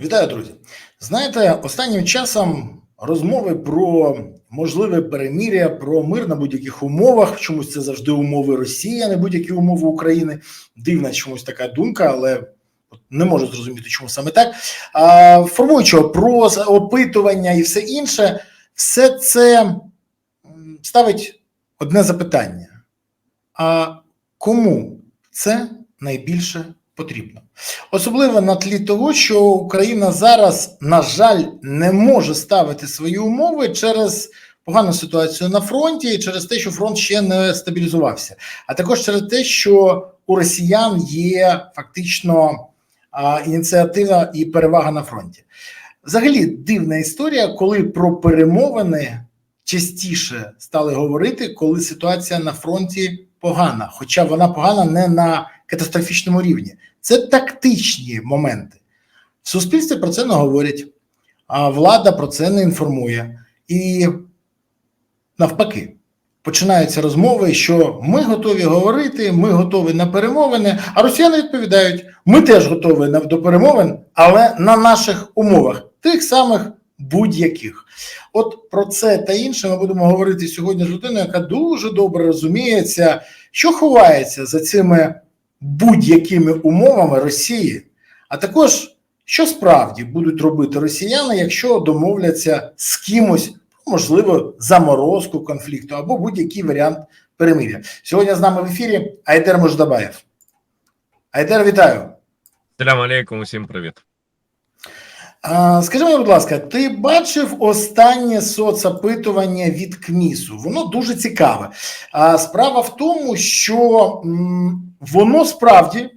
Вітаю, друзі. Знаєте, останнім часом розмови про можливе переміря, про мир на будь-яких умовах. Чомусь це завжди умови Росії, а не будь-які умови України. Дивна чомусь така думка, але не можу зрозуміти, чому саме так. Формуючи опрос, опитування і все інше, все це ставить одне запитання: а кому це найбільше потрібно? Особливо на тлі того, що Україна зараз, на жаль, не може ставити свої умови через погану ситуацію на фронті, і через те, що фронт ще не стабілізувався, а також через те, що у росіян є фактично а, ініціатива і перевага на фронті. Взагалі дивна історія, коли про перемовини частіше стали говорити, коли ситуація на фронті погана, хоча вона погана не на катастрофічному рівні. Це тактичні моменти. В суспільстві про це не говорять, а влада про це не інформує. І навпаки, починаються розмови, що ми готові говорити, ми готові на перемовини, а росіяни відповідають: ми теж готові до перемовин, але на наших умовах, тих самих будь-яких. От про це та інше ми будемо говорити сьогодні з людиною, яка дуже добре розуміється, що ховається за цими будь-якими умовами Росії, а також що справді будуть робити росіяни, якщо домовляться з кимось, можливо, заморозку конфлікту або будь-який варіант перемир'я. Сьогодні з нами в ефірі Айдер Мождабаєв. Айдер, вітаю. Салям алейкум, усім привіт. Скажи мені, будь ласка, ти бачив останнє соцопитування від КМІСу? Воно дуже цікаве. Справа в тому, що воно справді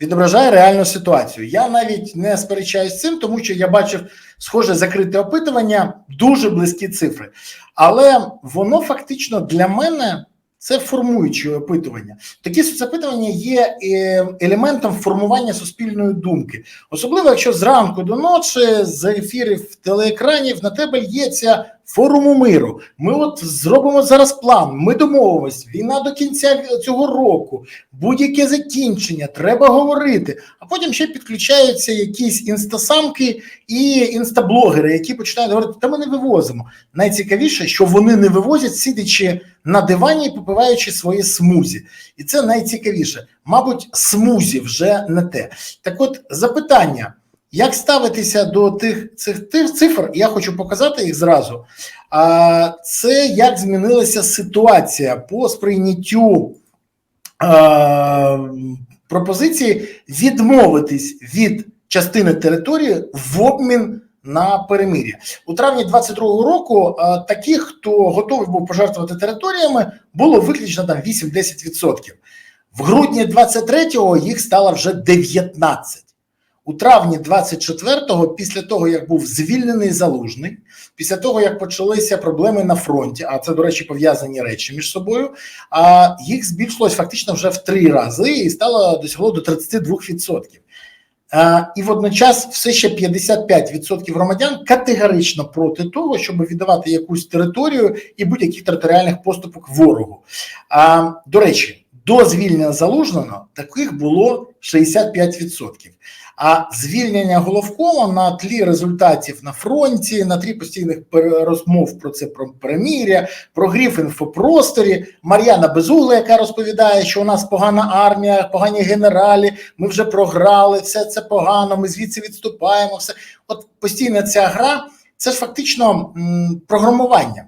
відображає реальну ситуацію. Я навіть не сперечаюсь з цим, тому що я бачив схоже закрите опитування, дуже близькі цифри. Але воно фактично для мене це формуючі опитування. Такі соцопитування є е, елементом формування суспільної думки. Особливо, якщо зранку до ночі з ефірів телеекранів на тебе лється форуму миру. Ми от зробимо зараз план. Ми домовимось. Війна до кінця цього року, будь-яке закінчення, треба говорити. А потім ще підключаються якісь інстасамки і інстаблогери, які починають говорити: та ми не вивозимо. Найцікавіше, що вони не вивозять, сидячи на дивані і попиваючи свої смузі. І це найцікавіше. Мабуть, смузі вже не те. Так, от запитання. Як ставитися до тих цих тих цифр? Я хочу показати їх зразу. А це як змінилася ситуація по сприйняттю а, пропозиції відмовитись від частини території в обмін на перемир'я у травні 22-го року. а, Таких, хто готовий був пожертвувати територіями, було виключно там 8-10%. В грудні 23-го їх стало вже 19. У травні 24-го, після того як був звільнений залужний, після того як почалися проблеми на фронті, а це, до речі, пов'язані речі між собою. А їх збільшилось фактично вже в три рази і стало досягло до 32%. А, і водночас все ще 55% громадян категорично проти того, щоб віддавати якусь територію і будь-яких територіальних поступок ворогу. А, до речі, до звільнення залужного таких було 65%. А звільнення головкома на тлі результатів на фронті, на тлі постійних розмов про це про переміря, про гріф інфопросторі, Мар'яна Безугла, яка розповідає, що у нас погана армія, погані генералі, ми вже програли, все це погано, ми звідси відступаємо. Все от постійна ця гра, це ж фактично м, програмування.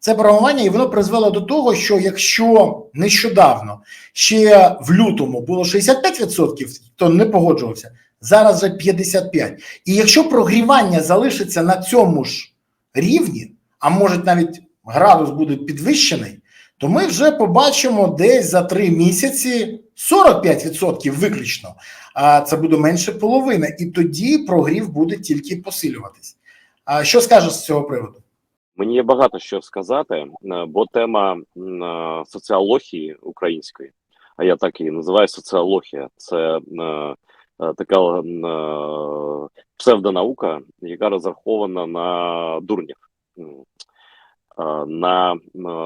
Це програмування, і воно призвело до того, що якщо нещодавно ще в лютому було 65%, то не погоджувався. Зараз вже 55%. І якщо прогрівання залишиться на цьому ж рівні, а може навіть градус буде підвищений, то ми вже побачимо десь за три місяці 45% виключно. А це буде менше половини, і тоді прогрів буде тільки посилюватись. А що скажеш з цього приводу? Мені є багато що сказати, е, бо тема е, соціології української, а я так її називаю соціологія. Це е, така псевдонаука, яка розрахована на дурнів, на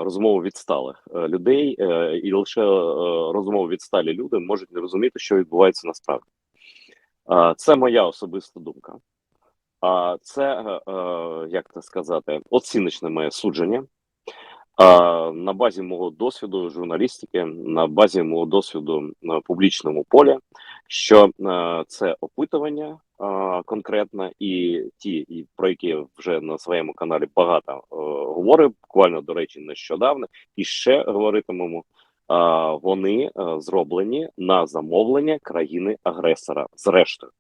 розмову відсталих людей, і лише розмову відсталі люди можуть не розуміти, що відбувається насправді. Це моя особиста думка. А це, е, е, як це сказати, оціночне моє судження. На базі мого досвіду журналістики, на базі мого досвіду на публічному полі, що е, це опитування е, конкретно, і ті, про які я вже на своєму каналі багато е, говорив, буквально до речі, нещодавно, і ще говоритимемо. Вони е, зроблені на замовлення країни-агресора. Зрештою,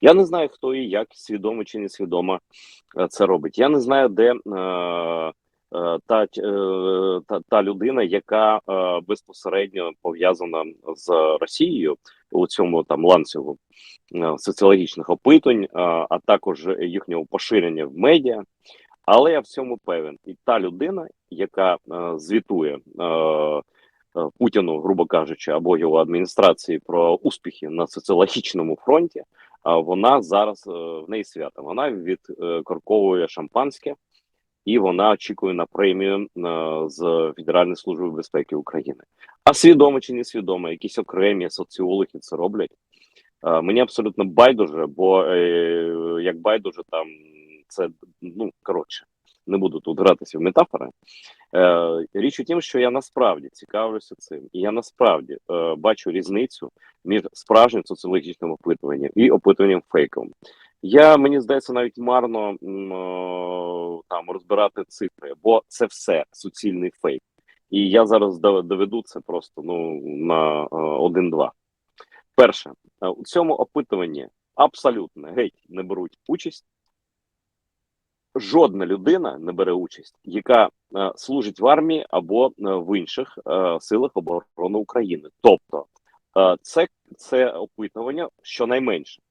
я не знаю, хто і як свідомо чи несвідомо е, це робить. Я не знаю, де е, та, та, та людина, яка безпосередньо пов'язана з Росією у цьому там ланцюгу соціологічних опитувань, е, а також їхнього поширення в медіа. Але я в цьому певен, і та людина, яка е, звітує е, Путіну, грубо кажучи, або його адміністрації про успіхи на соціологічному фронті, а вона зараз е, в неї свято. Вона відкорковує шампанське, і вона очікує на премію е, з Федеральної служби безпеки України. А свідомо чи не свідомо, якісь окремі соціологи це роблять. Е, Мені абсолютно байдуже, бо е, як байдуже, там це ну коротше, не буду тут гратися в метафори. Е, Річ у тім, що я насправді цікавлюся цим, і я насправді е, бачу різницю між справжнім соціологічним опитуванням і опитуванням фейковим. Я мені здається, навіть марно м, е, там розбирати цифри, бо це все суцільний фейк. І я зараз доведу це просто ну на е, один-два. Перше, у цьому опитуванні абсолютно геть не беруть участь. Жодна людина не бере участь, яка е, служить в армії або е, в інших е, силах оборони України. Тобто, е, це, це опитування щонайменше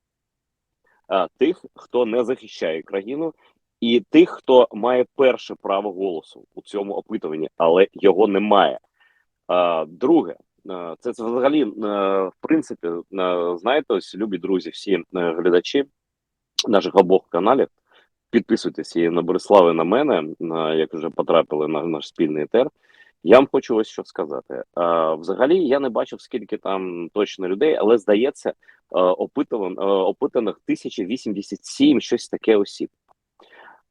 е, тих, хто не захищає країну, і тих, хто має перше право голосу у цьому опитуванні, але його немає. Е, друге, е, це, це взагалі, е, в принципі, е, знаєте, ось любі друзі, всі глядачі наших обох каналів. Підписуйтесь і на Борислава, і на мене, на, як вже потрапили на наш спільний етер. Я вам хочу ось що сказати. А, взагалі, я не бачив, скільки там точно людей, але здається, опитуван, опитаних 1087, щось таке осіб.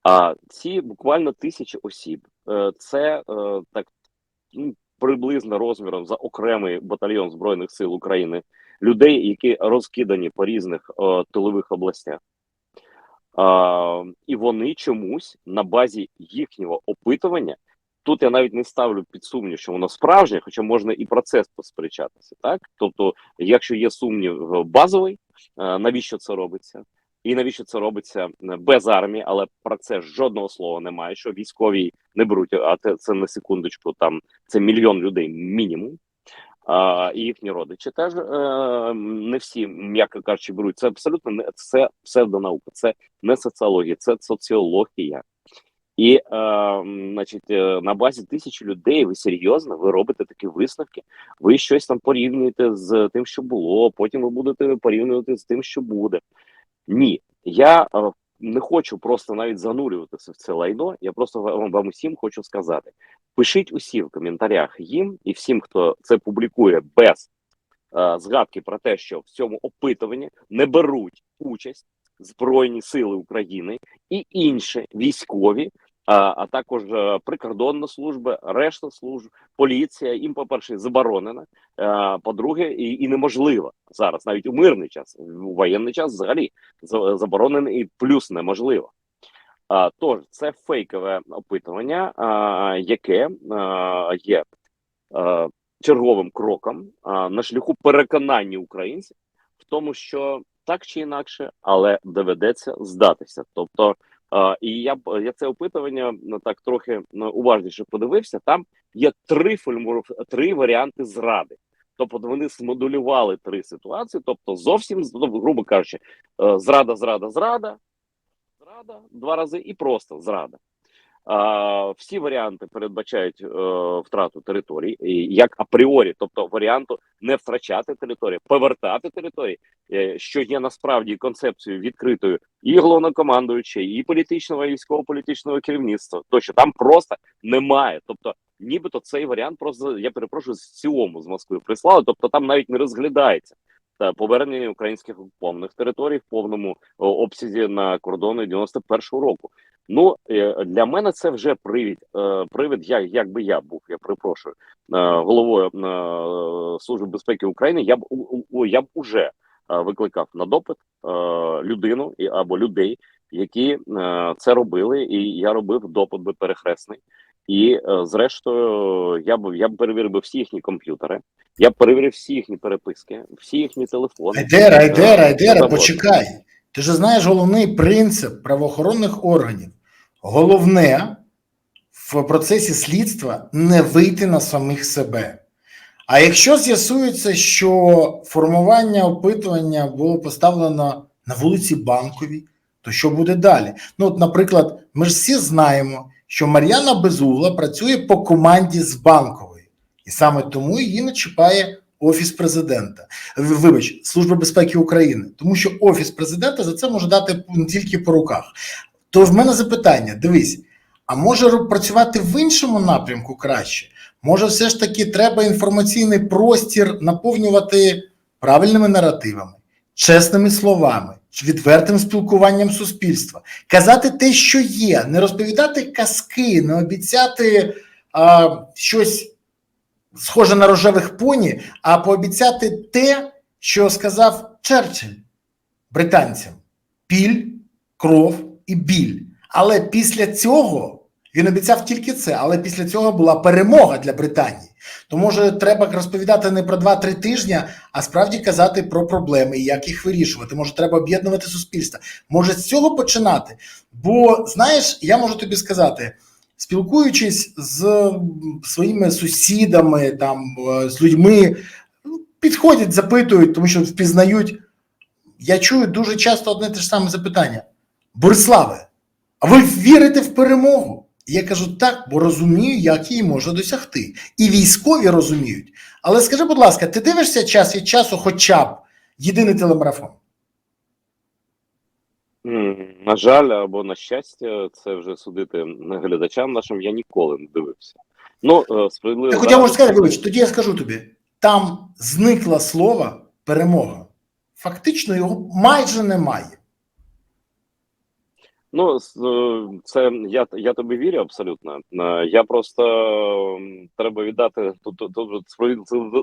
А ці буквально тисячі осіб, е, це е, так ну, приблизно розміром за окремий батальйон Збройних сил України людей, які розкидані по різних е, тилових областях. І вони чомусь на базі їхнього опитування. Тут я навіть не ставлю під сумнів, що воно справжнє, хоча можна і про це посперечатися. Так, тобто, якщо є сумнів базовий, е, навіщо це робиться? І навіщо це робиться е, без армії, але про це жодного слова немає. Що військові не беруть, а це, це на секундочку, там це мільйон людей мінімум. І їхні родичі теж е, не всі, м'яко кажучи, беруть. Це абсолютно не це псевдонаука, це не соціологія, це соціологія. І, е, значить, е, на базі тисячі людей ви серйозно ви робите такі висновки. Ви щось там порівнюєте з тим, що було. Потім ви будете порівнювати з тим, що буде. Ні, я е, не хочу просто навіть занурюватися в це лайно. Я просто вам, вам усім хочу сказати: пишіть усі в коментарях їм і всім, хто це публікує без е, згадки про те, що в цьому опитуванні не беруть участь Збройні Сили України і інші військові. А, також е, прикордонна служба, решта служб, поліція їм, по перше, заборонена. Е, по-друге, і, і неможливо зараз, навіть у мирний час, у воєнний час взагалі за- заборонено і плюс неможливо. Тож це фейкове опитування, яке є черговим кроком на шляху переконання українців в тому, що так чи інакше, але доведеться здатися. Тобто, і я я це опитування ну, так трохи ну, уважніше подивився. Там є три фільму, три варіанти зради. Тобто вони змоделювали три ситуації, тобто зовсім ну, грубо кажучи, е, зрада, зрада, зрада, зрада два рази і просто зрада. Всі варіанти передбачають е, втрату територій як апріорі, тобто варіанту не втрачати територію, повертати території, е, що є насправді концепцією відкритою і головнокомандуючої, і політичного і військово-політичного керівництва. Тощо там просто немає. Тобто, нібито цей варіант просто я перепрошую з цілому з Москви прислали. Тобто там навіть не розглядається. та повернення українських окупованих територій в повному обсязі на кордони 91-го року. Ну е, для мене це вже привід. е, Привід, як, якби я був, я перепрошую е, головою служби безпеки України. Я б я б уже викликав на допит людину або людей, які це робили, і я робив допит би перехресний. І зрештою, я б я б перевірив би всі їхні комп'ютери, я б перевірив всі їхні переписки, всі їхні телефони. Айдера, Айдера, Айдера, почекай. Ти ж знаєш головний принцип правоохоронних органів. Головне в процесі слідства не вийти на самих себе. А якщо з'ясується, що формування опитування було поставлено на вулиці Банковій, то що буде далі? Ну, от, наприклад, ми ж всі знаємо, що Мар'яна Безугла працює по команді з банкової, і саме тому її не чіпає офіс президента. Вибач, Служба безпеки України, тому що офіс президента за це може дати не тільки по руках. То в мене запитання: дивись, а може працювати в іншому напрямку краще? Може, все ж таки треба інформаційний простір наповнювати правильними наративами, чесними словами, відвертим спілкуванням суспільства, казати те, що є, не розповідати казки, не обіцяти а, щось схоже на рожевих поні, а пообіцяти те, що сказав Черчилль британцям: піль, кров і біль. Але після цього він обіцяв тільки це, але після цього була перемога для Британії. То може треба розповідати не про 2-3 тижні, а справді казати про проблеми і як їх вирішувати. Може, треба об'єднувати суспільство. Може з цього починати? Бо знаєш, я можу тобі сказати, спілкуючись з своїми сусідами, там е, з людьми, ну, підходять, запитують, тому що впізнають. Я чую дуже часто одне те ж саме запитання: Бориславе, а ви вірите в перемогу? Я кажу так, бо розумію, як її можна досягти. І військові розуміють. Але скажи, будь ласка, ти дивишся час від часу, хоча б єдиний телемарафон? М, На жаль, або на щастя, це вже судити глядачам нашим я ніколи не дивився. Ну, е, справедливо. Так, я можу сказати, вибач, тоді я скажу тобі: там зникло слово перемога. Фактично його майже немає. Ну, е, це я, я тобі вірю абсолютно. Е, Я просто треба віддати тут, тут,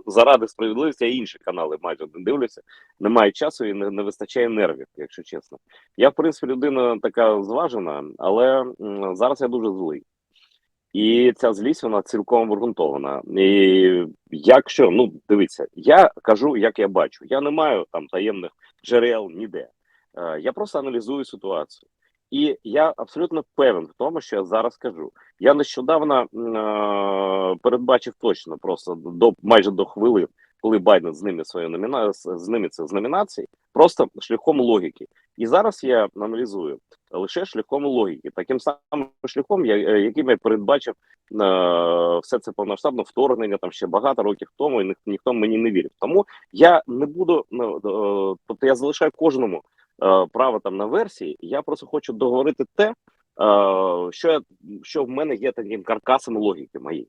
заради справедливості, я інші канали майже не дивлюся. Немає часу і не, не вистачає нервів, якщо чесно. Я, в принципі, людина така зважена, але зараз я дуже злий. І ця злість вона цілком обґрунтована. І якщо ну дивіться, я кажу, як я бачу. Я не маю там таємних джерел ніде. Е, Я просто аналізую ситуацію. І я абсолютно певен в тому, що я зараз кажу. Я нещодавно е, передбачив точно просто до майже до хвилин, коли Байден зніме свою номіна... зніметься з номінації, просто шляхом логіки. І зараз я аналізую лише шляхом логіки, таким самим шляхом, я, е, яким я передбачив е, все це повноштабне вторгнення там ще багато років тому, і ні, ніхто мені не вірив. Тому я не буду ну, е, тобто я залишаю кожному е, право там на версії. Я просто хочу договорити те, е, що я що в мене є таким каркасом логіки моєї.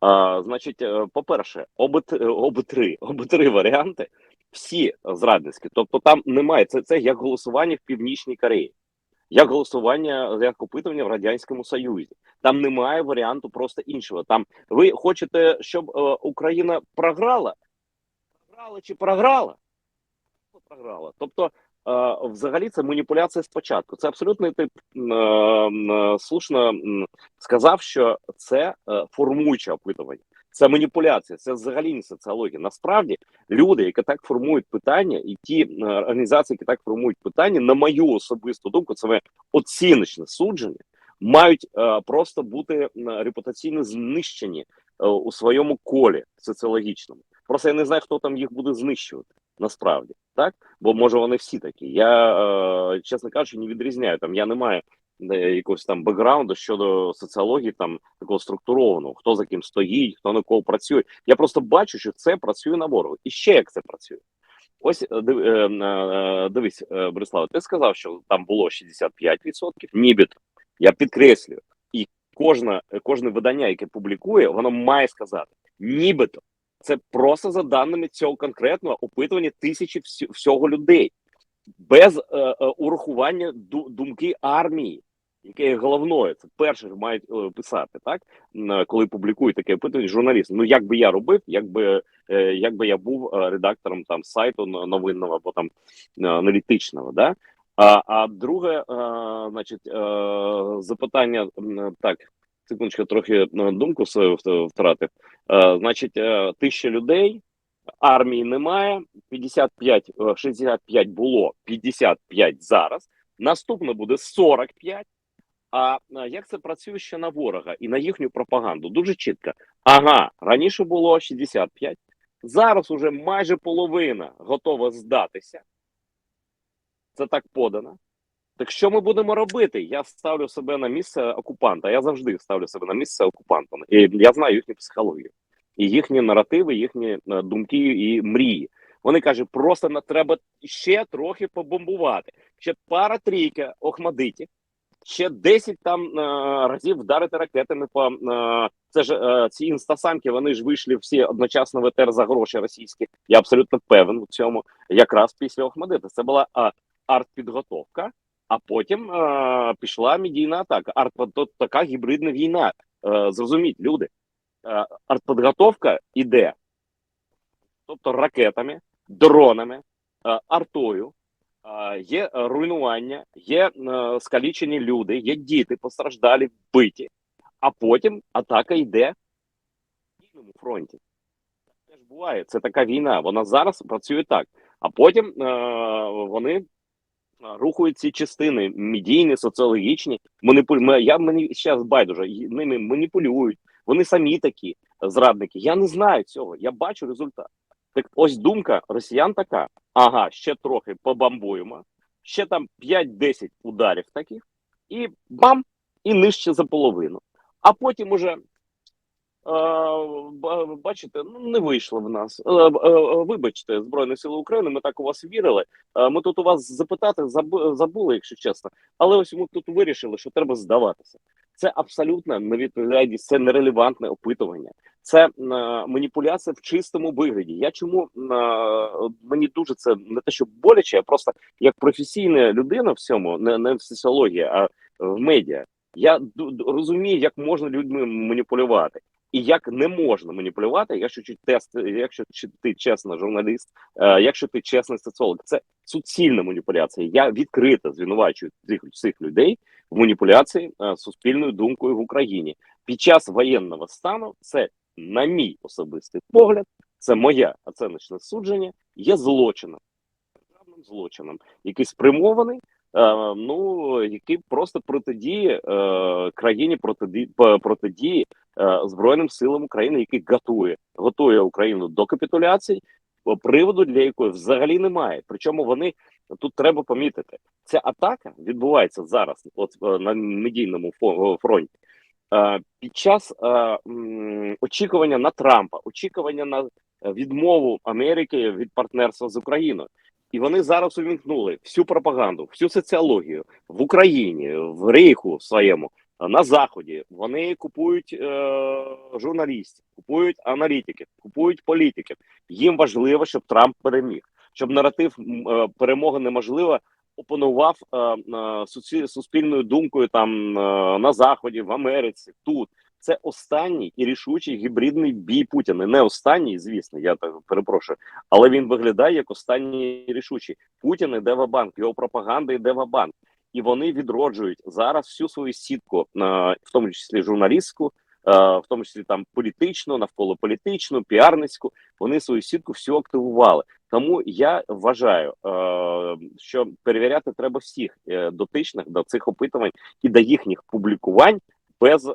А, значить, е, по-перше, оби, оби три, три варіанти, всі зрадницькі. Тобто там немає це, це як голосування в Північній Кореї, як голосування, як опитування в Радянському Союзі. Там немає варіанту просто іншого. Там ви хочете, щоб е, Україна програла? Програла чи програла? Програла. Тобто, е, взагалі, це маніпуляція спочатку. Це абсолютно ти е, е, слушно сказав, що це е, формуюче опитування. Це маніпуляція, це взагалі не соціологія. Насправді люди, які так формують питання, і ті е, організації, які так формують питання, на мою особисту думку, це моє оціночне судження, мають е, просто бути репутаційно знищені е, у своєму колі соціологічному. Просто я не знаю, хто там їх буде знищувати насправді, так бо може вони всі такі. Я е, чесно кажучи, не відрізняю там. Я не маю якогось там бекграунду щодо соціології, там такого структурованого, хто за ким стоїть, хто на кого працює. Я просто бачу, що це працює на ворога. І ще як це працює. Ось е, е, е, дивись, е, Борислав, ти сказав, що там було 65%, нібито. Я підкреслюю, і кожна, кожне видання, яке публікує, воно має сказати: нібито Це просто за даними цього конкретного опитування тисячі всього людей, без е, е, урахування ду- думки армії, яке є головною. Це перше мають е, писати, так коли публікують таке опитування журналісти. Ну як би я робив, якби е, якби я був е, редактором там сайту новинного або там е, аналітичного, да. А, а друге, е, значить, е, запитання так. Секундочку, трохи думку свою втратив. Е, значить, тисяча людей, армії немає, 55, е, 65 було, 55 зараз. Наступне буде 45. А е, як це працює ще на ворога і на їхню пропаганду? Дуже чітко. Ага, раніше було 65, зараз уже майже половина готова здатися. Це так подано. Так що ми будемо робити? Я ставлю себе на місце окупанта. Я завжди ставлю себе на місце окупанта. І я знаю їхню психологію, і їхні наративи, їхні е, думки і мрії. Вони кажуть, просто на треба ще трохи побомбувати. Ще пара трійка охмадитів, ще 10 там е, разів вдарити ракетами по е, це ж ці інстасамки. Вони ж вийшли всі одночасно в ЕТР за гроші російські. Я абсолютно певен у цьому. Якраз після Охмадита. Це була артпідготовка. А потім пішла медійна атака. Арт така гібридна війна. Зрозуміть, люди. Е, артпідготовка іде, тобто ракетами, дронами, е, артою. Е, є руйнування, є скалічені люди, є діти постраждалі, вбиті. А потім атака йде на фронті. Так теж буває. Це така війна. Вона зараз працює так. А потім вони рухають ці частини медійні, соціологічні, маніпуль... Я мені зараз байдуже ними маніпулюють. Вони самі такі зрадники. Я не знаю цього. Я бачу результат. Так ось думка росіян така: ага, ще трохи побамбуємо, ще там 5-10 ударів таких, і бам, і нижче за половину. А потім уже. е, Бачите, ну не вийшло в нас. Е, е, е, Вибачте, Збройні Сили України. Ми так у вас вірили. Е, Ми тут у вас запитати забули, якщо чесно. Але ось ми тут вирішили, що треба здаватися. Це абсолютно невідповідальність, це нерелевантне опитування. Це е, маніпуляція в чистому вигляді. Я чому е, мені дуже це не те, що боляче, а просто як професійна людина в цьому, не, не в соціології, а в медіа. Я розумію, як можна людьми маніпулювати. І як не можна маніпулювати, якщо чи тест, якщо чи ти чесна журналіст, е, якщо ти чесний соціолог, це суцільна маніпуляція. Я відкрито звинувачую цих, цих людей маніпуляції е, суспільною думкою в Україні під час воєнного стану. Це, на мій особистий погляд, це моє оціночне судження, є злочином, державним злочином, який спрямований. е, Ну, який просто протидіє е, країні протидії, протидіє е, Збройним силам України, який готує, готує Україну до капітуляції, приводу для якої взагалі немає. Причому вони тут треба помітити, ця атака відбувається зараз, от е, на медійному фронті. е, Під час е, очікування на Трампа, очікування на е, відмову Америки від партнерства з Україною, і вони зараз увімкнули всю пропаганду, всю соціологію в Україні, в рейху своєму на заході вони купують е, журналістів, купують аналітиків, купують політиків. Їм важливо, щоб Трамп переміг, щоб наратив е, перемоги неможлива опанував е, суспільною думкою там е, на заході, в Америці, тут. Це останній і рішучий гібридний бій Путіна. Не останній, звісно, я так перепрошую, але він виглядає як останній рішучий. Путін іде в банк, його пропаганда йде в банк і вони відроджують зараз всю свою сітку, е, в тому числі журналістську, е, в тому числі там політичну, навколо політичну, піарницьку. Вони свою сітку всю активували. Тому я вважаю, е, що перевіряти треба всіх дотичних до цих опитувань і до їхніх публікувань без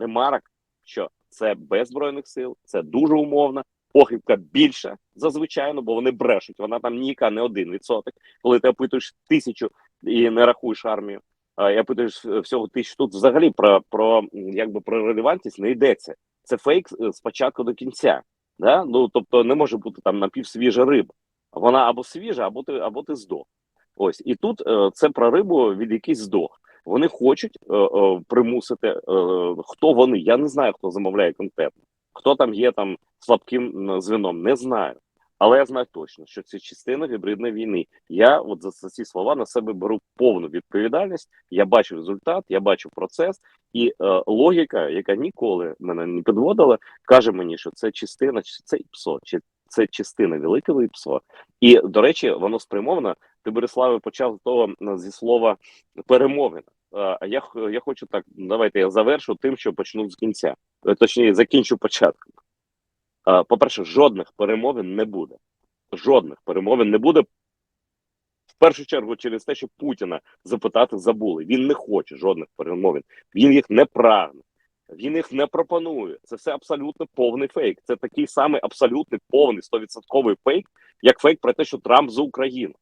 ремарок, що це без збройних сил, це дуже умовно. Похибка більша зазвичай, бо вони брешуть. Вона там ніяка не один відсоток. Коли ти опитуєш тисячу і не рахуєш армію, а я опитуєш всього тисячу. Тут взагалі про про якби про релевантність не йдеться. Це фейк з початку до кінця. Да? Ну тобто не може бути там напівсвіжа риба. Вона або свіжа, або ти або ти здох. Ось і тут е, це про рибу від якийсь здох. Вони хочуть е, е, примусити хто вони. Я не знаю, хто замовляє конкретно. Хто там є там слабким звіном, не знаю. Але я знаю точно, що це частина гібридної війни. Я от за, за ці слова на себе беру повну відповідальність. Я бачу результат, я бачу процес, і е, логіка, яка ніколи мене не підводила, каже мені, що це частина, чи це ІПСО, чи це частина великого ІПСО. І до речі, воно спрямовано. Ти Бориславе почав з того зі слова перемовина. Е, А я я хочу так. Давайте я завершу тим, що почну з кінця. Е, Точніше, закінчу початком. Е, По-перше, жодних перемовин не буде. Жодних перемовин не буде. В першу чергу через те, що Путіна запитати забули. Він не хоче жодних перемовин. Він їх не прагне. Він їх не пропонує. Це все абсолютно повний фейк. Це такий самий абсолютний повний стовідсотковий фейк, як фейк про те, що Трамп за Україну.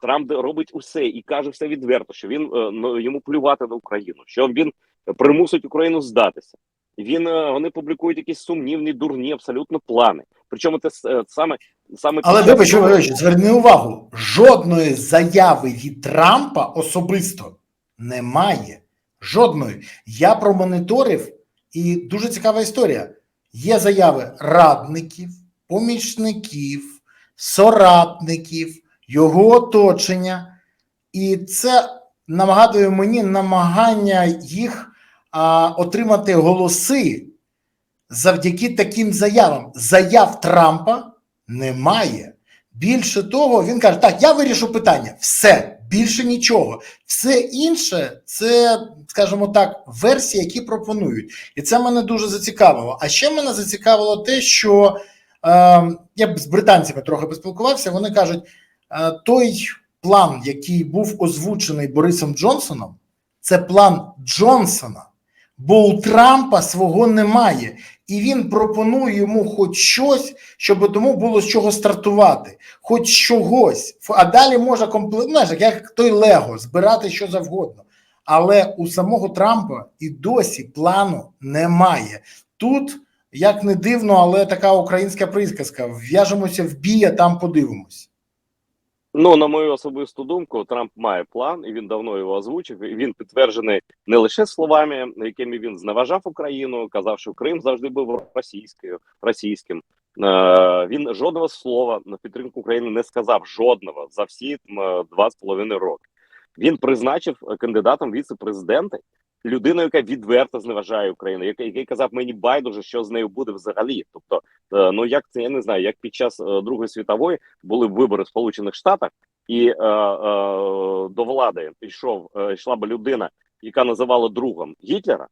Трамп робить усе і каже все відверто, що він е, ну, йому плювати на Україну, що він примусить Україну здатися. Він е, вони публікують якісь сумнівні, дурні, абсолютно плани. Причому це е, саме саме Але під вибач, вибач, зверни увагу, жодної заяви від Трампа особисто немає. Жодної. Я промоніторив, і дуже цікава історія. Є заяви радників, помічників, соратників, його оточення, і це нагадує мені намагання їх а, отримати голоси завдяки таким заявам. Заяв Трампа немає. Більше того, він каже: так, я вирішу питання, все, більше нічого. Все інше це, скажімо так, версії, які пропонують. І це мене дуже зацікавило. А ще мене зацікавило те, що е, я з британцями трохи поспілкувався. Вони кажуть, е, той план, який був озвучений Борисом Джонсоном, це план Джонсона. Бо у Трампа свого немає, і він пропонує йому хоч щось, щоб тому було з чого стартувати, хоч чогось. А далі може компле... як той Лего, збирати що завгодно. Але у самого Трампа і досі плану немає. Тут, як не дивно, але така українська присказка: в'яжемося в бій, а там подивимось. Ну, на мою особисту думку, Трамп має план, і він давно його озвучив. І він підтверджений не лише словами, якими він зневажав Україну, казав, що Крим завжди був російською, російським. Е, він жодного слова на підтримку України не сказав жодного за всі два з половиною роки. Він призначив кандидатом віце-президента людину, яка відверто зневажає Україну, який, який казав мені байдуже, що з нею буде взагалі. Тобто, е, ну як це я не знаю, як під час е, Другої світової були вибори в Сполучених Штатах, і е, е, до влади йшов е, йшла б людина, яка називала другом Гітлера.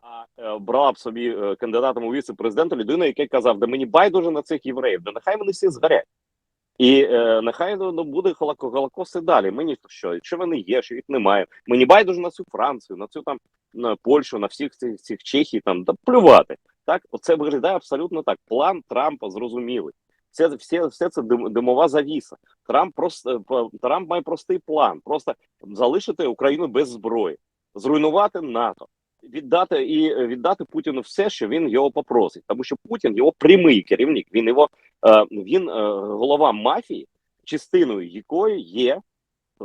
А брала б собі кандидатом у віце-президента людину, який казав, да мені байдуже на цих євреїв, да нехай вони всі згорять. І е, нехай ну, ну, буде голоко- голокост далі. Мені то що, якщо вони є, що їх немає. Мені байдуже на цю Францію, на цю там на Польщу, на всіх цих, цих Чехій, там да плювати. Так, оце виглядає абсолютно так. План Трампа зрозумілий. Це все, все це димова завіса. Трамп просто по- Трамп має простий план: просто залишити Україну без зброї, зруйнувати НАТО, віддати і е, віддати Путіну все, що він його попросить, тому що Путін його прямий керівник. Він його е, він е, голова мафії, частиною якої є е,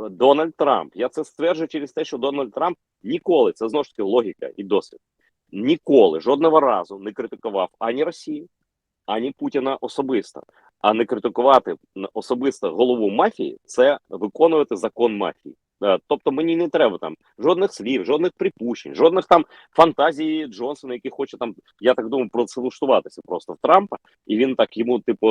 Дональд Трамп. Я це стверджую через те, що Дональд Трамп ніколи це знову ж таки логіка і досвід. Ніколи жодного разу не критикував ані Росію, ані Путіна особисто. А не критикувати особисто голову мафії це виконувати закон мафії. Е, Тобто мені не треба там жодних слів, жодних припущень, жодних там фантазій Джонсона, який хоче там, я так думаю, процелуштуватися просто в Трампа, і він так йому, типу,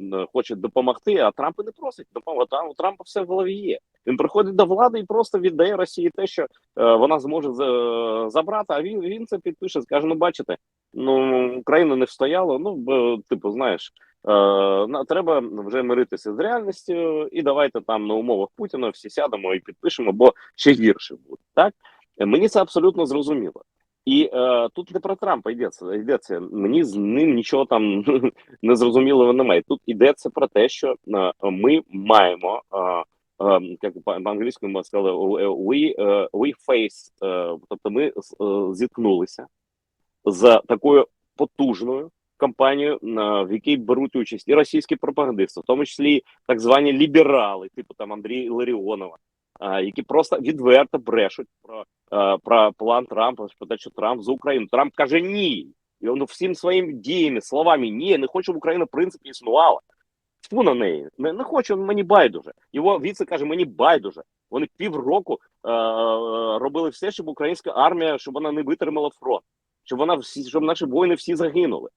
е, хоче допомогти, а Трамп і не просить допомоги. Там у Трампа все в голові є. Він приходить до влади і просто віддає Росії те, що е, вона зможе за- забрати. А він він це підпише, скаже: ну бачите, ну Україна не встояла. Ну б, типу, знаєш. Е, треба вже миритися з реальністю, і давайте там на умовах Путіна всі сядемо і підпишемо, бо ще гірше буде. Так Е, мені це абсолютно зрозуміло. І е, тут не про Трампа йдеться. Йдеться. Мені з ним нічого там не зрозумілого немає. Тут йдеться про те, що е, ми маємо. Е, е, як по англійською ми сказали, we, е, we face, е, тобто ми е, зіткнулися з такою потужною кампанією, на- в якій беруть участь і російські пропагандисти, в тому числі так звані ліберали, типу там Андрій Ларіонова, які просто відверто брешуть про, про план Трампа, про те, що Трамп за Україну. Трамп каже ні. І він всім своїми діями, словами, ні, не хочу, щоб Україна в принципі існувала. Тьфу на неї. Не, не хочу, мені байдуже. Його віце каже, мені байдуже. Вони півроку е- робили все, щоб українська армія, щоб вона не витримала фронт, щоб вона всі, щоб наші воїни всі загинули.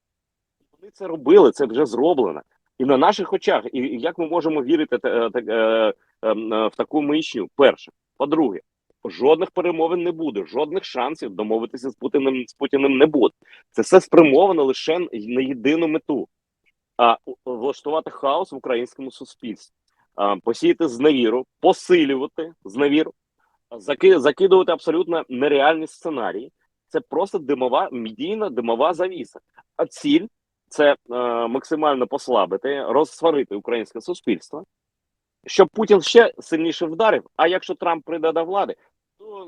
Вони це робили, це вже зроблено. І на наших очах, і як ми можемо вірити е, е, е, в таку мишню? Перше, по-друге, жодних перемовин не буде, жодних шансів домовитися з Путіним з Путіним не буде. Це все спрямовано лише на єдину мету а влаштувати хаос в українському суспільстві, посіяти зневіру, посилювати зневіру, заки, закидувати абсолютно нереальні сценарії. Це просто димова медійна димова завіса. А ціль це е, максимально послабити, розсварити українське суспільство, щоб Путін ще сильніше вдарив. А якщо Трамп прийде до влади,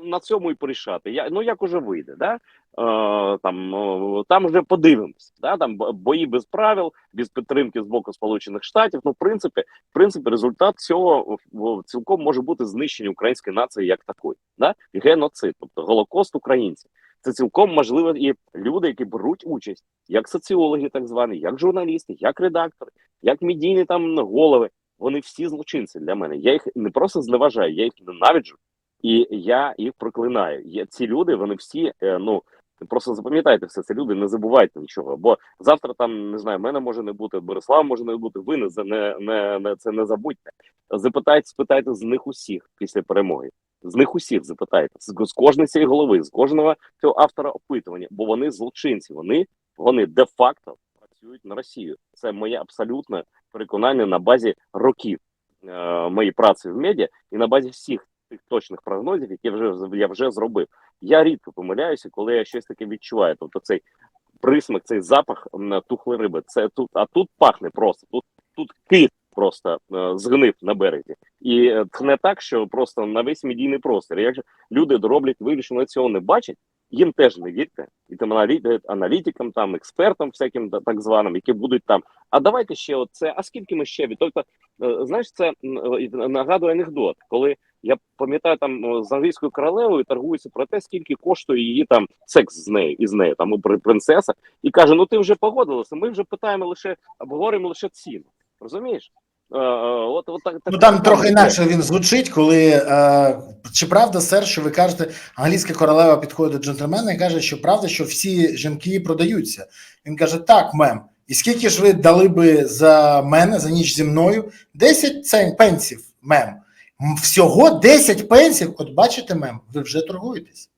на цьому і порішати. Я, ну як уже вийде, да? Е, там, е, там вже подивимось. Да? Там бої без правил, без підтримки з боку Сполучених Штатів. Ну, в принципі, в принципі, результат цього цілком може бути знищення української нації як такої, да? Геноцид, тобто голокост українців. Це цілком можливо і люди, які беруть участь, як соціологи, так звані, як журналісти, як редактори, як медійні там голови. Вони всі злочинці для мене. Я їх не просто зневажаю, я їх ненавиджу, і я їх проклинаю. Я, ці люди, вони всі, е, ну просто запам'ятайте все, це люди, не забувайте нічого. Бо завтра там не знаю, мене може не бути, Борислава може не бути. Ви не не, не, не це не забудьте. Запитайте, спитайте з них усіх після перемоги. З них усіх запитайте з, з кожної цієї голови, з кожного цього автора опитування, бо вони злочинці. Вони вони де-факто працюють на Росію. Це моє абсолютне переконання на базі років е, моєї праці в медіа і на базі всіх тих точних прогнозів, які вже я вже зробив. Я рідко помиляюся, коли я щось таке відчуваю. Тобто цей присмак, цей запах м, тухлої риби. Це тут, а тут пахне просто. Тут тут кит просто е, згнив на березі, і е, тхне так, що просто на весь медійний простір. Якщо люди роблять що цього не бачать, їм теж не вірте, і аналіти- аналітикам, там експертам, всяким та- так званим, які будуть там. А давайте ще оце. А скільки ми ще від? Тобто, е, знаєш, це е, нагадує анекдот, коли я пам'ятаю, там з англійською королевою торгуються про те, скільки коштує її там секс з нею із нею, там при- принцеса, і каже: Ну ти вже погодилася. Ми вже питаємо лише обговорюємо лише ціну. Розумієш? Е, е, от, от так, Ну там так трохи і інакше він звучить, коли е, чи правда, сер, що ви кажете, англійська королева підходить до джентльмена і каже, що правда, що всі жінки продаються. Він каже: Так, мем. І скільки ж ви дали би за мене за ніч зі мною? 10 цен пенсів, мем. Всього 10 пенсів. От бачите, мем, ви вже торгуєтесь.